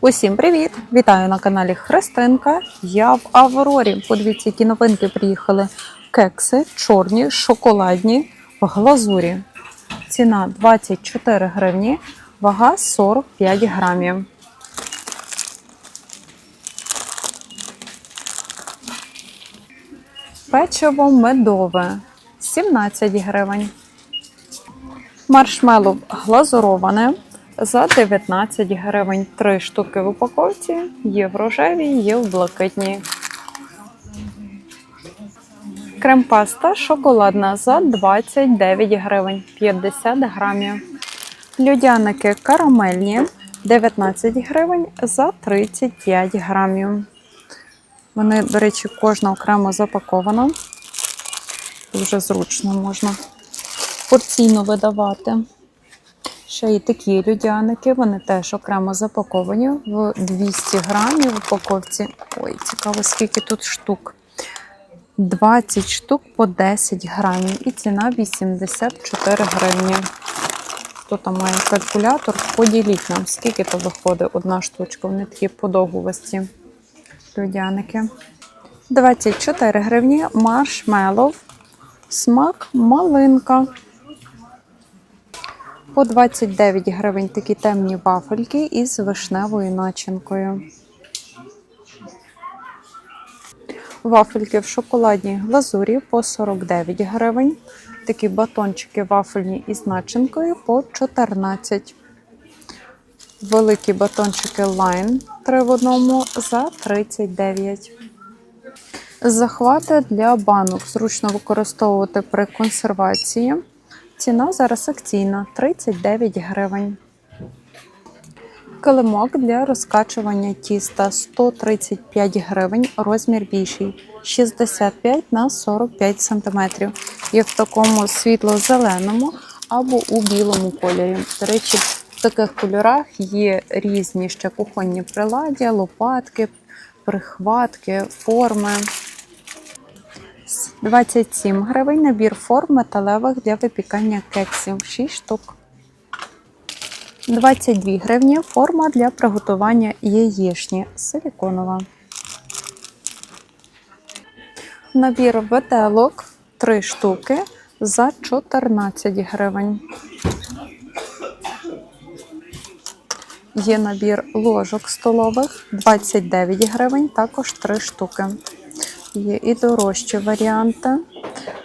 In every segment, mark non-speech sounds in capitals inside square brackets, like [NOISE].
Усім привіт! Вітаю на каналі Христинка. Я в Аврорі. Подивіться, які новинки приїхали. Кекси чорні, шоколадні в глазурі. Ціна 24 гривні, вага 45 грамів. Печиво медове 17 гривень. Маршмеллоу глазуроване за 19 гривень. Три штуки в упаковці. Є в рожевій, є в блакитній. Крем-паста шоколадна за 29 гривень 50 грамів. Людяники карамельні 19 гривень за 35 грамів. Вони, до речі, кожна окремо запакована. Дуже зручно можна порційно видавати. Ще й такі людяники, вони теж окремо запаковані в 200 грамів упаковці. Ой, цікаво, скільки тут штук. 20 штук по 10 грамів і ціна 84 гривні. Хто там має калькулятор, поділіть нам, скільки то виходить одна штучка. Вони такі подовгувасті людяники. 24 гривні маршмеллоу. Смак малинка. По 29 гривень такі темні вафельки із вишневою начинкою. Вафельки в шоколадній глазурі по 49 гривень. Такі батончики вафельні із начинкою по 14. Великі батончики Line 3 в одному за 39. Захвати для банок зручно використовувати при консервації. Ціна зараз акційна 39 гривень. Килимок для розкачування тіста 135 гривень, розмір більший 65 на 45 см. Є в такому світло-зеленому або у білому кольорі. До речі, в таких кольорах є різні ще кухонні приладдя, лопатки, прихватки, форми. 27 гривень набір форм металевих для випікання кексів 6 штук. 22 гривні форма для приготування яєчні силіконова. Набір ветелок 3 штуки за 14 гривень. Є набір ложок столових 29 гривень, також 3 штуки. Є і дорожчі варіанти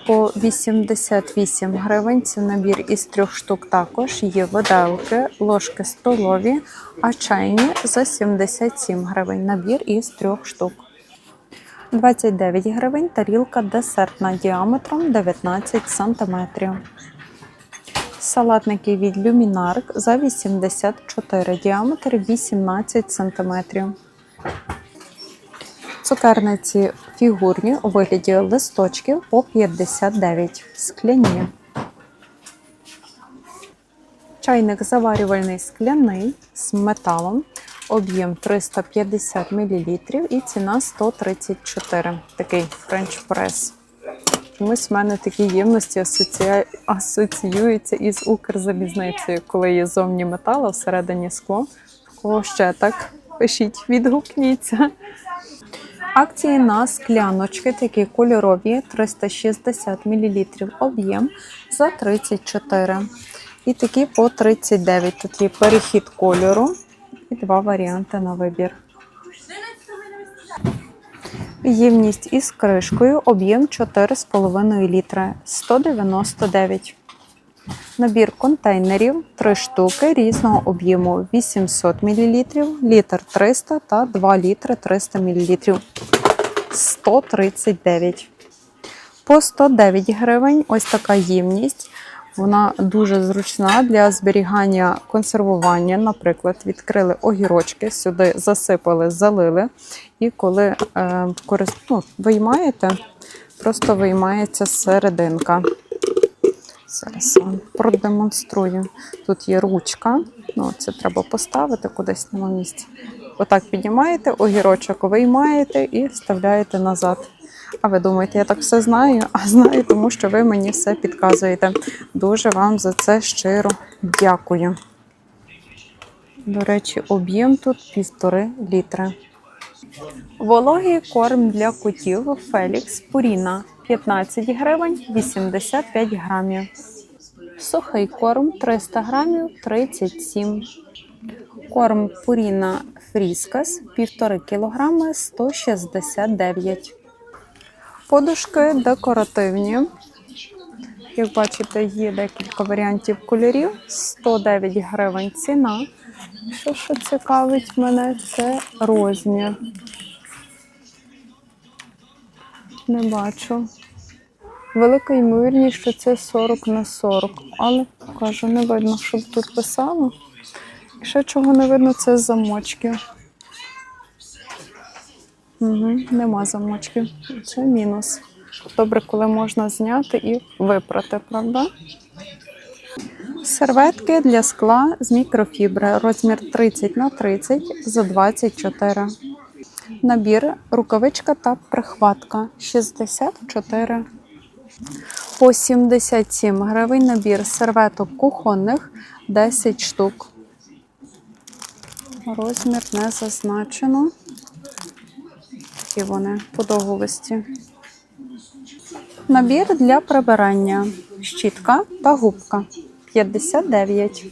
по 88 гривень. Це набір із трьох штук також. Є виделки, ложки столові, а чайні за 77 гривень. Набір із трьох штук. 29 гривень тарілка десертна діаметром 19 см. Салатники від Люмінарк за 84 діаметр 18 см. Цукерниці фігурні у вигляді листочків по 59 скляні. Чайник заварювальний скляний з металом. Об'єм 350 мл і ціна 134. Такий френч прес. Чомусь в мене такі ємності асоці... асоціюються із Укрзалізницею, коли є зовні метал, а всередині скло. Кого ще так? Пишіть, відгукніться. Акції на скляночки такі кольорові 360 мл об'єм за 34. І такі по 39. Тут є перехід кольору і два варіанти на вибір. Ємність із кришкою, об'єм 4,5 літра 199. Набір контейнерів 3 штуки різного об'єму 800 мл, літр 300 та 2 літри 300 мл. 139. По 109 гривень ось така ємність. Вона дуже зручна для зберігання консервування. Наприклад, відкрили огірочки, сюди засипали, залили. І коли е, корист... ну, виймаєте, просто виймається серединка. Зараз вам продемонструю. Тут є ручка, ну це треба поставити кудись на місці. Отак піднімаєте, огірочок виймаєте і вставляєте назад. А ви думаєте, я так все знаю? А знаю, тому що ви мені все підказуєте. Дуже вам за це щиро дякую. До речі, об'єм тут півтори літри. Вологий корм для котів Фелікс Пуріна 15 гривень 85 грамів. Сухий корм 300 грамів 37. Корм Пуріна Фріскас 1,5 кг 169. Подушки декоративні. Як бачите, є декілька варіантів кольорів. 109 гривень ціна. Що, що цікавить мене, це розмір. Не бачу. Велика ймовірність, що це 40 на 40. Але кажу, не видно, щоб тут писало. І ще чого не видно, це замочки. Угу, нема замочків. Це мінус. Добре, коли можна зняти і випрати, правда? Серветки для скла з мікрофібри. Розмір 30 на 30 за 24. Набір рукавичка та прихватка 64. По 77 гривень набір серветок кухонних 10 штук. Розмір не зазначено. Такі вони по подовгості. Набір для прибирання. Щітка та губка 59.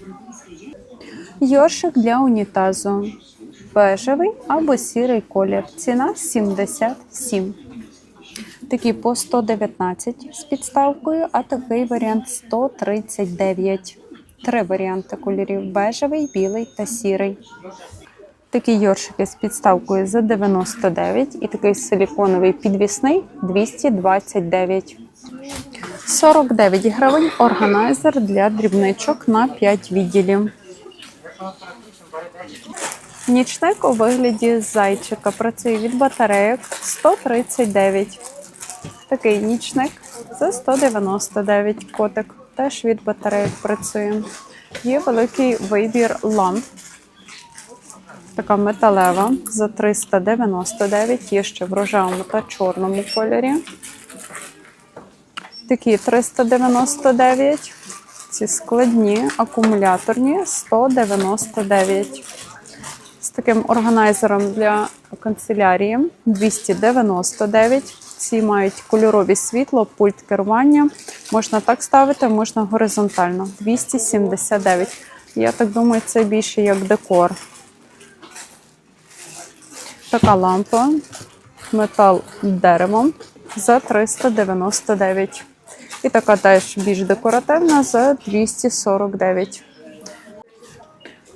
Йоршик для унітазу. Бежевий або сірий колір. Ціна 77. Такий по 119 з підставкою, а такий варіант 139. Три варіанти кольорів: бежевий, білий та сірий. Такі йоршики з підставкою за 99 і такий силіконовий підвісний 229. 49 гривень органайзер для дрібничок на 5 відділів. Нічник у вигляді зайчика працює від батарейок 139. Такий нічник за 199 котик. Теж від батарейок працює. Є великий вибір ламп. Така металева за 399, є ще в рожевому та чорному кольорі. Такі 399. Ці складні, акумуляторні 199. Таким органайзером для канцелярії 299. Ці мають кольорові світло, пульт керування. Можна так ставити, можна горизонтально. 279. Я так думаю, це більше як декор. Така лампа, метал деревом за 399. І така теж більш декоративна за 249.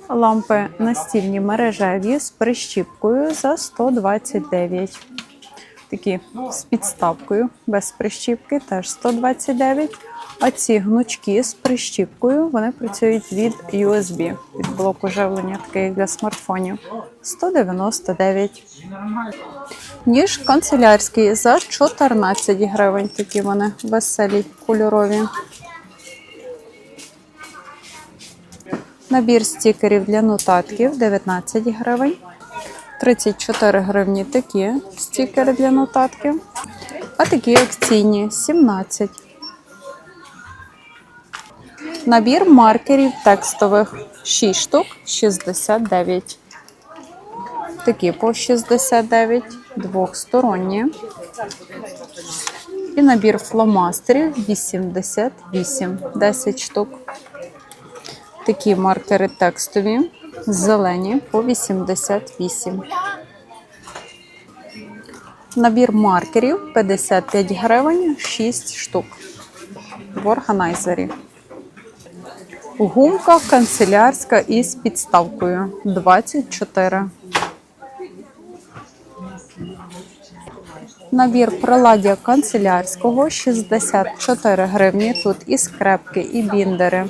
Лампи настільні мережеві з прищіпкою за 129. Такі з підставкою без прищіпки теж 129. А ці гнучки з прищіпкою вони працюють від USB, від блоку живлення, такий як для смартфонів. 199. Ніж канцелярський за 14 гривень. Такі вони веселі, кольорові. Набір стікерів для нотатків 19 гривень. 34 гривні такі стікери для нотатків. А такі акційні 17. Набір маркерів текстових 6 штук 69. Такі по 69, двохсторонні. І набір фломастерів 88, 10 штук. Такі маркери текстові, зелені по 88. Набір маркерів 55 гривень, 6 штук. В органайзері. Гумка канцелярська із підставкою 24. Набір приладдя канцелярського 64 гривні. Тут і скрепки, і біндери,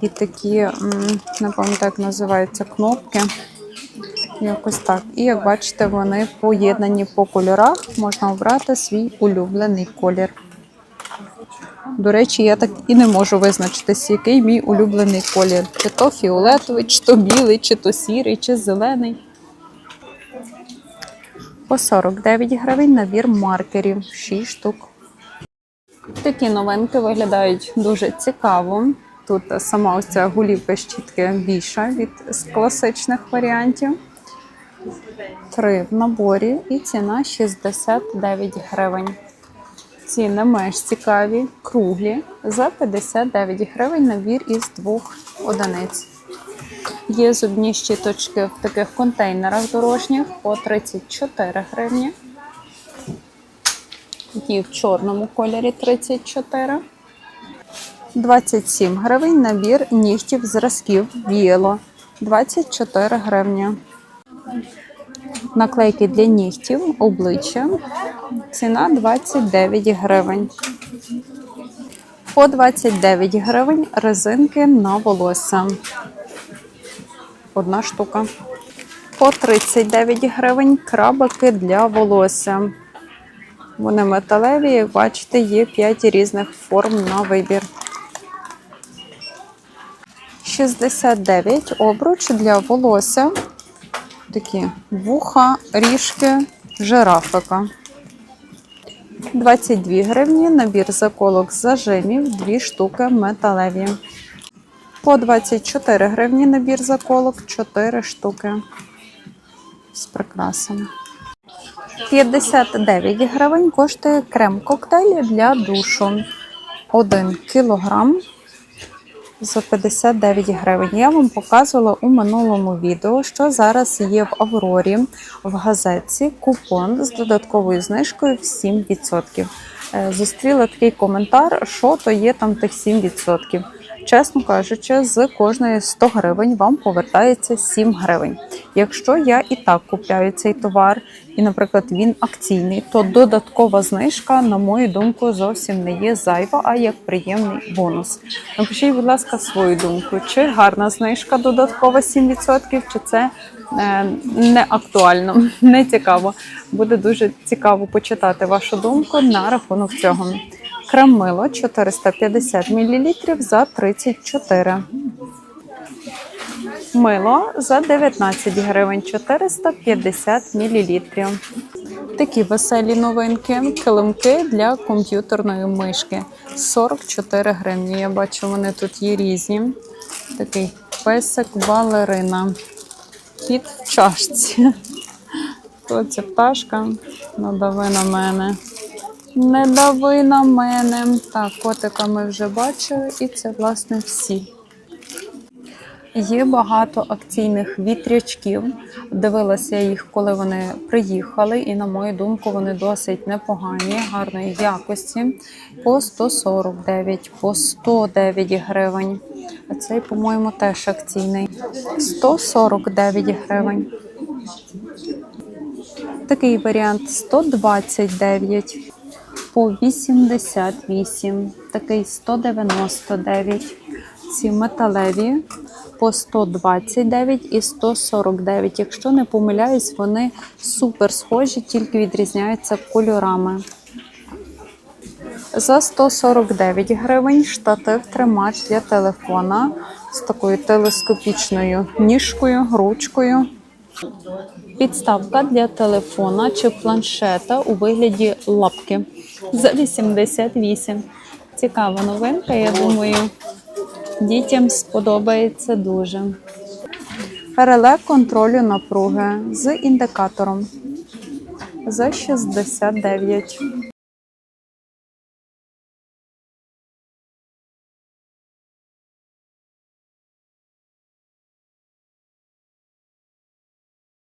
і такі, не пам'ятаю, як називаються, кнопки. Якось так. І як бачите, вони поєднані по кольорах. Можна обрати свій улюблений колір. До речі, я так і не можу визначитись, який мій улюблений колір. Чи то фіолетовий, чи то білий, чи то сірий, чи зелений. По 49 гривень набір маркерів 6 штук. Такі новинки виглядають дуже цікаво. Тут сама ось ця голівка щітки більша від класичних варіантів. Три в наборі і ціна 69 гривень. Ціни менш цікаві, круглі за 59 гривень набір із двох одиниць. Є зубні щіточки в таких контейнерах дорожніх по 34 гривні. Є в чорному кольорі 34. 27 гривень набір нігтів зразків біло 24 гривні. Наклейки для нігтів, обличчя. Ціна 29 гривень. По 29 гривень резинки на волосся. Одна штука. По 39 гривень крабики для волосся. Вони металеві, як бачите, є 5 різних форм на вибір. 69 обруч для волосся. Такі вуха, ріжки, жирафика. 22 гривні набір заколок з зажимів, 2 штуки металеві. По 24 гривні набір заколок, 4 штуки з прикрасами. 59 гривень коштує крем-коктейль для душу. 1 кілограм за 59 гривень. Я вам показувала у минулому відео, що зараз є в Аврорі в газетці купон з додатковою знижкою в 7%. Е, Зустріла такий коментар, що то є там тих 7%. Чесно кажучи, з кожної 100 гривень вам повертається 7 гривень. Якщо я і так купляю цей товар, і, наприклад, він акційний, то додаткова знижка, на мою думку, зовсім не є зайва, а як приємний бонус. Напишіть, будь ласка, свою думку, чи гарна знижка додаткова 7%, чи це е, не актуально, [LAUGHS] не цікаво. Буде дуже цікаво почитати вашу думку на рахунок цього. Кремило 450 мл за 34. Мило за 19 гривень 450 мл. Такі веселі новинки. Килимки для комп'ютерної мишки 44 гривні. Я бачу, вони тут є різні. Такий песик балерина. Кіт чашці. Ця пташка? Надави на мене. Не дави на мене. Так, котика ми вже бачили, і це, власне, всі. Є багато акційних вітрячків. Дивилася я їх, коли вони приїхали, і, на мою думку, вони досить непогані, гарної якості. По 149, по 109 гривень. А цей, по-моєму, теж акційний. 149 гривень. Такий варіант 129 по 88, такий 199. Ці металеві по 129 і 149. Якщо не помиляюсь, вони супер схожі, тільки відрізняються кольорами. За 149 гривень штатив тримач для телефона з такою телескопічною ніжкою, ручкою. Підставка для телефона чи планшета у вигляді лапки за 88. Цікава новинка, я думаю, дітям сподобається дуже. Реле контролю напруги з індикатором за 69.